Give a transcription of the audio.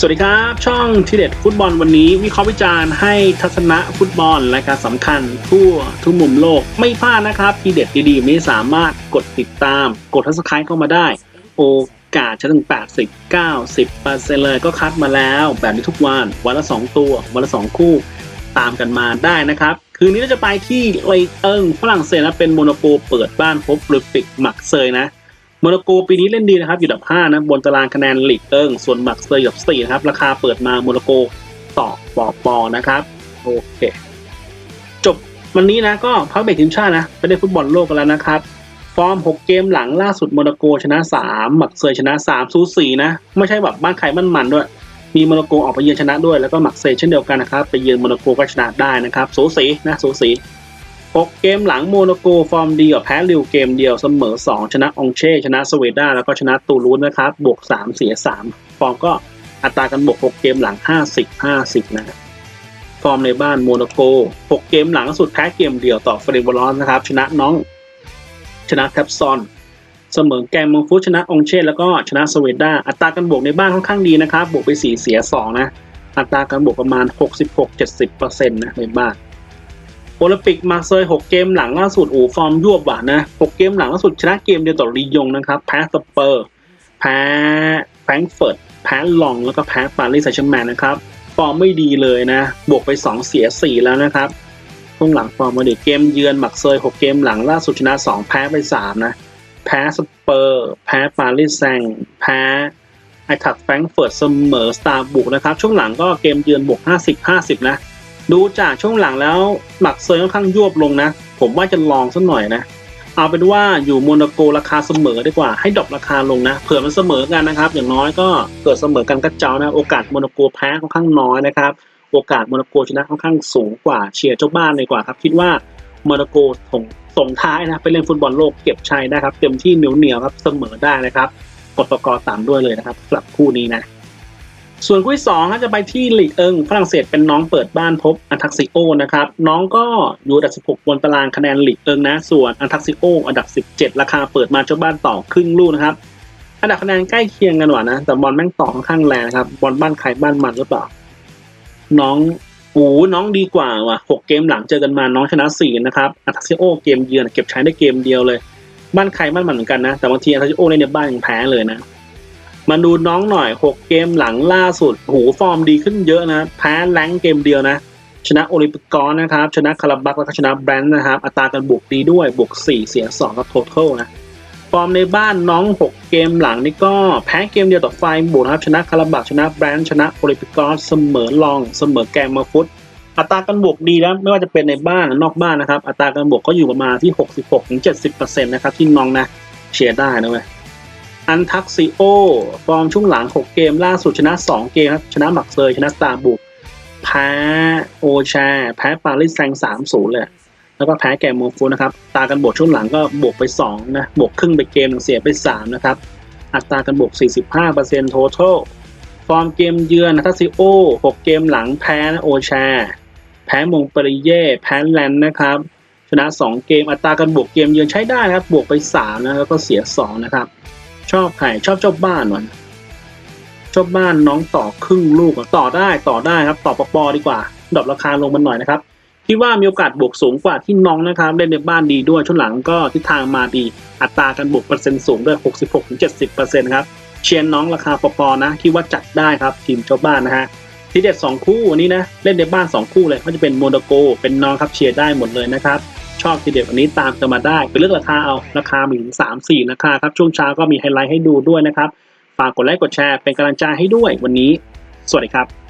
สวัสดีครับ ช่องทีเด็ดฟุตบอลวันนี้วิเคราะห์วิจารณ์ให้ทัศนะฟุตบอลรายการสำคัญ ทั่วทุกมุมโลกไม่พลาดนะครับ ทีเด็ดดีๆไม่สามารถกดติดตาม กดทัศนคเข้ามาได้ โอกาสจะถึง 80 90เปอร์เซ็นต์เลยก็คัดมาแล้ว แบบนี้ทุกวัน วันละ 2 ตัว วันละ 2 คู่ตามกันมาได้นะครับ คืนนี้เราจะไปที่เลเอิงฝรั่งเศสนะเป็นโมโนโกเปิดบ้านพบลิปิกหมักเซยนะ โมนาโกปีนี้เล่นดีนะครับ อยู่ดับ 5 นะ บนตารางคะแนนลีกเอิงส่วนมักเซยอยู่ดับ 4 นะครับ ราคาเปิดมาโมนาโกต่อปอปอนะครับ โอเค จบวันนี้นะก็พักเบรกทีมชาตินะไปได้ฟุตบอลโลกกันแล้วนะครับ ฟอร์ม 6 เกมหลังล่าสุดโมนาโกชนะ 3 หมักเซยชนะ 3 ซูสีนะ ไม่ใช่แบบบ้านใครบ้านมันด้วย มีโมนาโกออกไปเยือนชนะด้วยแล้วก็หมักเซยเช่นเดียวกันนะครับ ไปเยือนโมนาโกก็ชนะได้นะครับ สูสีนะสูสี 6 เกมหลังโมโนโกฟอร์มดีกว่าแพ้ริวเกมเดียวเสมอ 2 ชนะองเช่ ชนะสเวด้าแล้วก็ชนะตูรูสนะครับ บวก 3 เสีย 3 ฟอร์มก็อัตรากันบวก 6 เกมหลัง 50 50 นะครับฟอร์มในบ้านโมโนโก 6 เกมหลังสุดแพ้เกมเดียวต่อเฟรนบอลอนนะครับ ชนะน้อง ชนะแท็บซอนเสมอแกมมงฟุตชนะองเช่แล้วก็ชนะสเวด้าอัตรากันบวกในบ้านค่อนข้างดีนะครับ บวกไป 4 เสีย 2 นะ อัตราการบวกประมาณ 66-70%นะในบ้าน โอลิมปิกมาเซย6เกมหลังล่าสุดโอ้ฟอร์มยวบว่ะนะ6เกมหลังล่าสุดชนะเกมเดียวต่อรียงนะครับ แพ้สเปอร์ แพ้แฟรงก์เฟิร์ตแพ้ลองแล้วก็แพ้ปารีสแซงต์แชร์แมงนะครับ ฟอร์มไม่ดีเลยนะ บวกไป 2 เสีย 4 แล้วนะครับช่วงหลังฟอร์มมาดีเกมเยือนมักเซย6 เกมหลังล่าสุดชนะ 2 แพ้ไป 3 นะ แพ้สเปอร์ แพ้ปารีสแซงต์แพ้ไอทักแฟรงก์เฟิร์ตเสมอสตาร์บุกนะครับ ช่วงหลังก็เกมเยือนบวก 50 50 นะ ดูจากช่วงหลังแล้วหมักเซยค่อนข้างยวบลงนะ ผมว่าจะลองสักหน่อยนะ เอาเป็นว่าอยู่โมนาโกราคาเสมอดีกว่าให้ดรอปราคาลงนะ เผื่อมันเสมอกันนะครับ อย่างน้อยก็เกิดเสมอกันก็เจ้านะ โอกาสโมนาโกแพ้ค่อนข้างน้อยนะครับ โอกาสโมนาโกชนะค่อนข้างสูงกว่าเชียร์เจ้าบ้านเลยกว่าครับ คิดว่าโมนาโกส่งส่งท้ายนะไปเล่นฟุตบอลโลกเก็บชัยได้ครับ เต็มที่เหนียวเหนียวครับเสมอได้นะครับกดตกอตามด้วยเลยนะครับสำหรับคู่นี้นะ ส่วนคู่ที่สองจะไปที่ลีกเอิงฝรั่งเศสเป็นน้องเปิดบ้านพบอันทักซิโอนะครับ น้องก็อยู่อันดับ 16 บนตารางคะแนนลีกเอิงนะ ส่วนอันทักซิโออันดับ 17 ราคาเปิดมาเจ้าบ้านต่อครึ่งลูกนะครับ อันดับคะแนนใกล้เคียงกันหว่านะ แต่บอลแม่งต่อค่อนข้างแรงนะครับ บอลบ้านใครบ้านมันหรือเปล่า น้องโอ้น้องดีกว่าว่ะ6เกมหลังเจอกันมาน้องชนะ4นะครับอันทักซิโอเกมเยือนเก็บใช้ได้เกมเดียวเลย บ้านใครบ้านมันเหมือนกันนะ แต่บางทีอันทักซิโอเล่นในบ้านยังแพ้เลยนะ มาดูน้องหน่อย 6 เกมหลังล่าสุด หูฟอร์มดีขึ้นเยอะนะ แพ้แรงเกมเดียวนะ ชนะโอลิมปิกอนนะครับ ชนะคาราบักแล้วก็ชนะแบรนด์นะครับ อัตราการบวกดีด้วย บวก 4 เสีย 2 กับโททลนะ ฟอร์มในบ้านน้อง 6 เกมหลังนี่ก็แพ้เกมเดียวต่อไฟบวกนะครับ ชนะคาราบักชนะแบรนด์ชนะโอลิมปิกอนเสมอลอง เสมอแกมมาฟุต อัตราการบวกดีแล้วไม่ว่าจะเป็นในบ้านนอกบ้านนะครับ อัตราการบวกก็อยู่ประมาณที่ 66-70%นะครับที่น้องนะเชียร์ได้นะเว้ย อันทักซิโอ ฟอร์มช่วงหลัง 6 เกมล่าสุดชนะ 2 เกมครับ ชนะหมักเซยชนะสตาบุกแพ้โอชา แพ้ปารีสแซง3-0เลย แล้วก็แพ้แกมโมฟูนะครับ ตากันบวกช่วงหลังก็บวกไป 2 นะ บวกครึ่งไปเกมหนึ่งเสียไป 3 นะครับ อัตรากันบวก 45% total ฟอร์มเกมเยือนอันทักซิโอ 6 เกมหลังแพ้นะโอชา แพ้มงปริเย่ แพ้แลนด์นะครับ ชนะ 2 เกม อัตรากันบวกเกมเยือนใช้ได้นะครับ บวกไป3นะแล้วก็เสีย 2 นะครับ ชอบใครชอบเจ้าบ้านวันเจ้าบ้านน้องต่อครึ่งลูกต่อได้ต่อได้ครับ ต่อปปอดีกว่าดรอปราคาลงมาหน่อยนะครับคิดว่ามีโอกาสบวกสูงกว่าที่น้องนะครับเล่นในบ้านดีด้วยช่วงหลังก็ทิศทางมาดี อัตราการบวกเปอร์เซ็นต์สูงด้วย 66-70%ครับเชียร์น้องราคาปปอนะคิดว่าจัดได้ครับทีมเจ้าบ้านนะฮะทีเด็ด 2 คู่วันนี้นะเล่นในบ้าน 2 คู่เลยก็จะเป็นโมนาโกเป็นน้องครับเชียร์ได้หมดเลยนะครับ ชอบทีเด็ดวันนี้ตามกันมาได้ไปเลือกราคาเอาราคามีถึงสามสี่ราคาครับช่วงเช้าก็มีไฮไลท์ให้ดูด้วยนะครับฝากกดไลค์กดแชร์เป็นกำลังใจให้ด้วยวันนี้ สวัสดีครับ